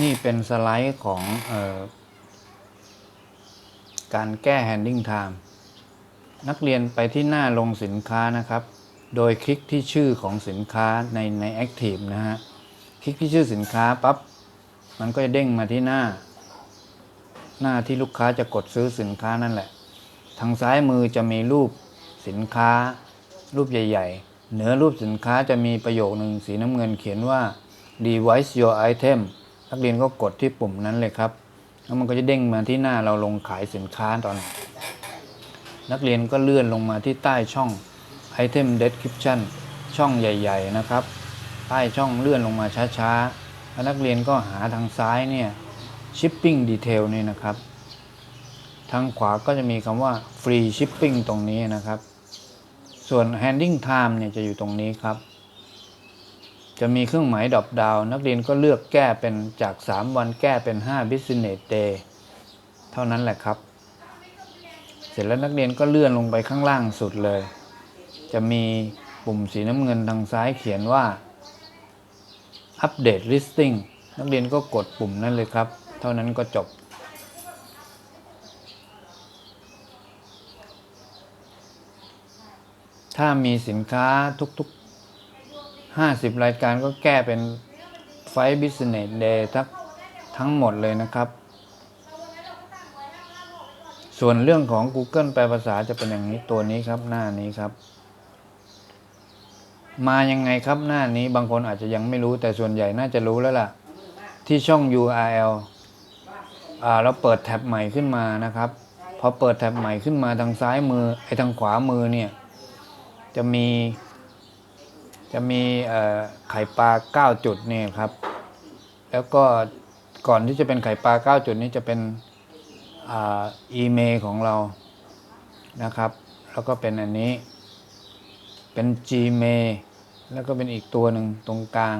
นี่เป็นสไลด์ของออการแก้ handling time นักเรียนไปที่หน้าลงสินค้านะครับ โดยคลิกที่ชื่อของสินค้าในใน Active นะฮะ คลิกที่ชื่อสินค้าปั๊บ มันก็จะเด้งมาที่หน้า หน้าที่ลูกค้าจะกดซื้อสินค้านั่นแหละ ทางซ้ายมือจะมีรูปสินค้า รูปใหญ่ ๆ เหนือรูปสินค้าจะมีประโยคหนึ่งสีน้ำเงินเขียนว่า device your item นักเรียนก็กดที่ปุ่มนั้นเลยครับ แล้วมันก็จะเด้งมาที่หน้าเราลงขายสินค้าตอน นักเรียนก็เลื่อนลงมาที่ใต้ช่อง item description ช่องใหญ่ ๆ นะครับ ใต้ช่องเลื่อนลงมาช้าๆแล้วนักเรียนก็หาทางซ้ายเนี่ย shipping detail นี่นะครับ ทางขวาก็จะมีคำว่า free shipping ตรงนี้นะครับ ส่วน handling time เนี่ยจะอยู่ตรงนี้ครับ จะมีเครื่องหมายดรอปดาวนักเรียนก็เลือกแก้เป็นจาก 3 วันแก้เป็น 5 business day เท่านั้นแหละครับ เสร็จแล้วนักเรียนก็เลื่อนลงไปข้างล่างสุดเลย จะมีปุ่มสีน้ำเงินทางซ้ายเขียนว่า Update Listing นักเรียนก็กดปุ่มนั้นเลยครับ เท่านั้นก็จบ ถ้ามีสินค้าทุกๆ 50รายการก็แก้เป็นไฟ Business Day ทั้งทั้งหมดเลยนะครับ ส่วนเรื่องของ Google แปลภาษาจะเป็นอย่างนี้ตัวนี้ครับหน้านี้ครับ มายังไงครับหน้านี้บางคนอาจจะยังไม่รู้แต่ส่วนใหญ่น่าจะรู้แล้วล่ะ ที่ช่อง URL อ่าเราเปิดแท็บใหม่ขึ้นมานะครับพอเปิดแท็บใหม่ขึ้นมาทางซ้ายมือไอ้ทางขวามือเนี่ย จะมี จะมีไข่ปลา 9 จุดนี่ครับ แล้วก็ก่อนที่จะเป็นไข่ปลา 9 จุดนี้จะเป็นอ,อีเมลของเรานะครับ แล้วก็เป็นอันนี้ เป็น Gmail แล้วก็เป็นอีกตัวหนึ่งตรงกลาง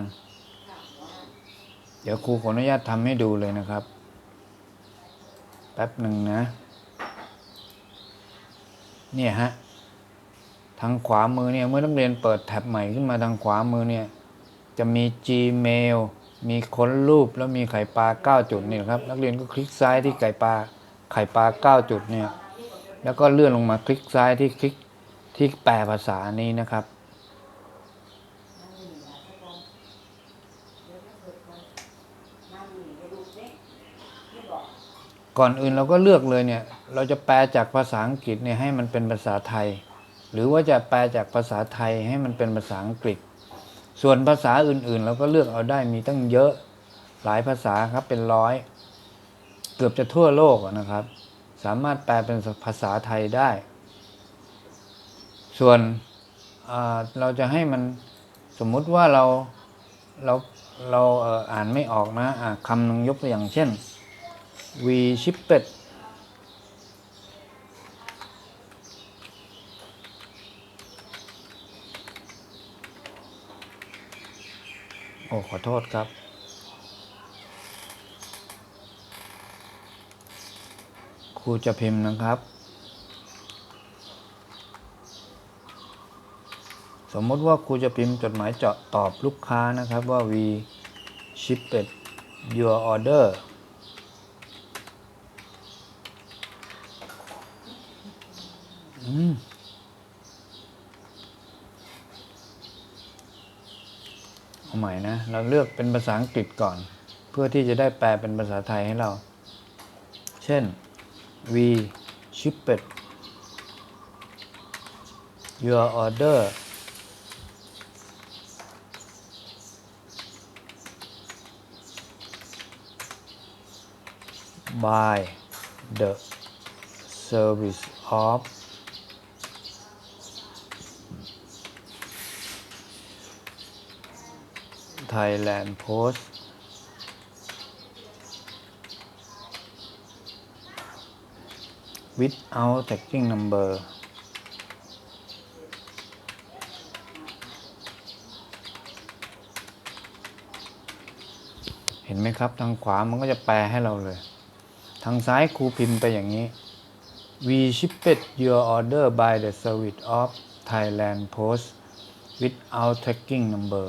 เดี๋ยวครูขออนุญาตทำให้ดูเลยนะครับ แป๊บหนึ่งนะ เนี่ยฮะ ทางขวามือเนี่ยเมื่อนักเรียนเปิดแท็บใหม่ขึ้นมาทางขวามือเนี่ยจะมี Gmail มีค้นรูปแล้วมีไข่ปลา 9 จุดนี่ครับ นักเรียนก็คลิกซ้ายที่ไข่ปลาไข่ปลา 9 จุดเนี่ยแล้วก็เลื่อนลงมาคลิกซ้ายที่คลิกที่แปลภาษานี้นะครับ ก่อนอื่นเราก็เลือกเลยเนี่ย เราจะแปลจากภาษาอังกฤษเนี่ยให้มันเป็นภาษาไทย หรือว่าจะแปลจากภาษาไทยให้มันเป็นภาษาอังกฤษ ส่วนภาษาอื่นๆ เราก็เลือกเอาได้มีตั้งเยอะหลายภาษาครับเป็นร้อย เกือบจะทั่วโลกนะครับ สามารถแปลเป็นภาษาไทยได้ ส่วนเราจะให้มันสมมุติว่าเราเราเราอ่านไม่ออกนะะคำหนึ่งยกตัวอย่างเช่น we shipped อ้ขอโทษครับ ครูจะพิมพ์นะครับ สมมติว่าครูจะพิมพ์จดหมายเจาะตอบลูกค้านะครับว่า we shipped your order อืม เอา ใหม่นะ เราเลือกเป็นภาษาอังกฤษก่อน เพื่อที่จะได้แปลเป็นภาษาไทยให้เรา เช่น we shipped your order by the service of Thailand Post วิด out tracking number เห็นไหมครับ ทางขวามันก็จะแปลให้เราเลย ทางซ้ายครูพิมพ์ไปอย่างนี้ We shipped your order by the service of Thailand Post without tracking number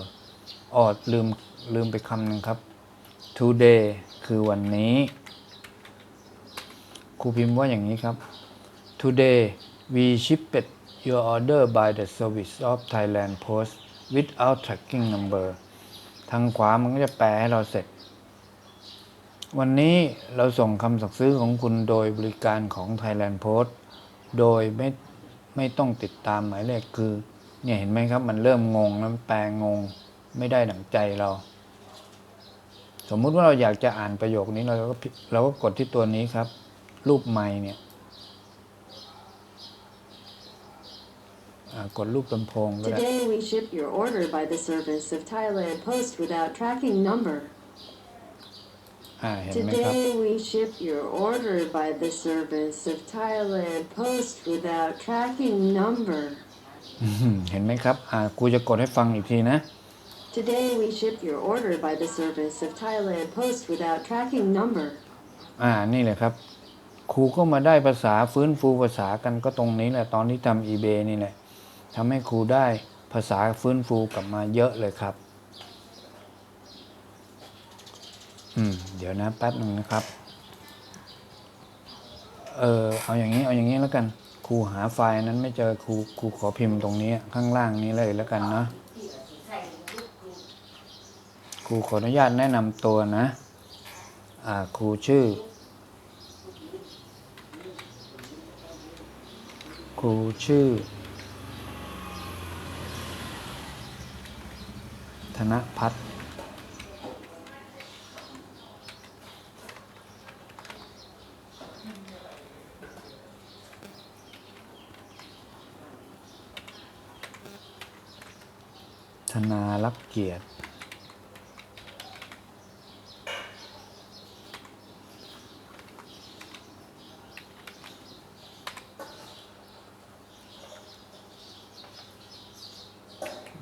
อ๋อลืมลืมไปคำหนึ่งครับ today คือวันนี้ ครูพิมพ์ว่าอย่างนี้ครับ today we shipped your order by the service of Thailand Post without tracking number ทางขวามันก็จะแปลให้เราเสร็จ วันนี้เราส่งคำสั่งซื้อของคุณโดยบริการของ Thailand Post โดยไม่ไม่ต้องติดตามหมายเลขคือ เนี่ยเห็นไหมครับ มันเริ่มงงแล้วมันแปลงง ไม่ได้ดั่งใจเรา สมมุติว่าเราอยากจะอ่านประโยคนี้เราก็พิเราก็กดที่ตัวนี้ครับ รูปไม้เนี่ยอ่ากดรูปลำโพงก็ได้ Today we ship your order by the service of Thailand Post without tracking number. อ่าเห็นไหมครับ Today we ship your order by the service of Thailand Post without tracking number. อื้อหือเห็นไหมครับ อ่าครูจะกดให้ฟังอีกทีนะ Today we ship your order by the service of Thailand Post without tracking number. อ่านี่แหละครับ ครูก็มาได้ภาษาฟื้นฟูภาษากันก็ตรงนี้แหละตอนที่ทำ eBay นี่แหละทำให้ครูได้ภาษาฟื้นฟูกลับมาเยอะเลยครับ อืม เดี๋ยวนะแป๊บหนึ่งนะครับ เออเอาอย่างนี้เอาอย่างนี้แล้วกัน ครูหาไฟล์นั้นไม่เจอครูครูขอพิมพ์ตรงนี้ข้างล่างนี้เลยแล้วกันเนาะ ครูขออนุญาตแนะนำตัวนะครูชื่อ ครูชื่อ ธนพัฒน์ธนารักเกียรติ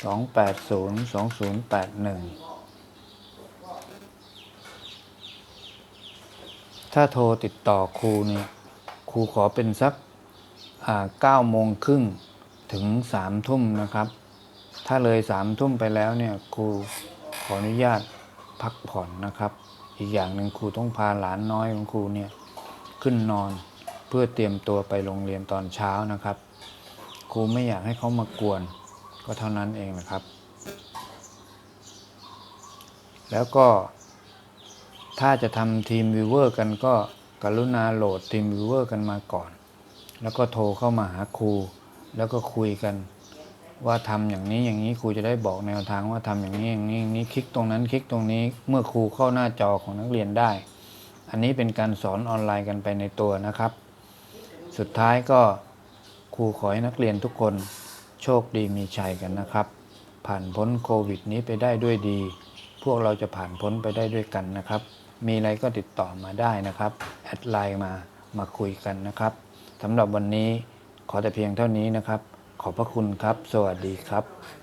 เดี๋ยวนะครับ092 280 2081ถ้าโทรติดต่อครูเนี่ยครูขอเป็นสักอ่า9โมงครึ่งถึง3ทุ่มนะครับ ถ้าเลย3ทุ่มไปแล้วเนี่ยครูขออนุญาตพักผ่อนนะครับ อีกอย่างหนึ่งครูต้องพาหลานน้อยของครูเนี่ยขึ้นนอนเพื่อเตรียมตัวไปโรงเรียนตอนเช้านะครับ ครูไม่อยากให้เขามากวน ก็เท่านั้นเองนะครับ แล้วก็ถ้าจะทำทีมวิวเวอร์กันก็กรุณาโหลดทีมวิวเวอร์กันมาก่อน แล้วก็โทรเข้ามาหาครู แล้วก็คุยกัน ว่าทำอย่างนี้อย่างนี้ครูจะได้บอกแนวทางว่าทำอย่างนี้อย่างนี้อย่างนี้คลิกตรงนั้นคลิกตรงนี้เมื่อครูเข้าหน้าจอของนักเรียนได้ อันนี้เป็นการสอนออนไลน์กันไปในตัวนะครับ สุดท้ายก็ครูขอให้นักเรียนทุกคน โชคดีมีชัยกันนะครับ ผ่านพ้นโควิดนี้ไปได้ด้วยดี พวกเราจะผ่านพ้นไปได้ด้วยกันนะครับ มีอะไรก็ติดต่อมาได้นะครับ แอดไลน์มามาคุยกันนะครับสำหรับวันนี้ขอแต่เพียงเท่านี้นะครับ ขอบพระคุณครับ สวัสดีครับ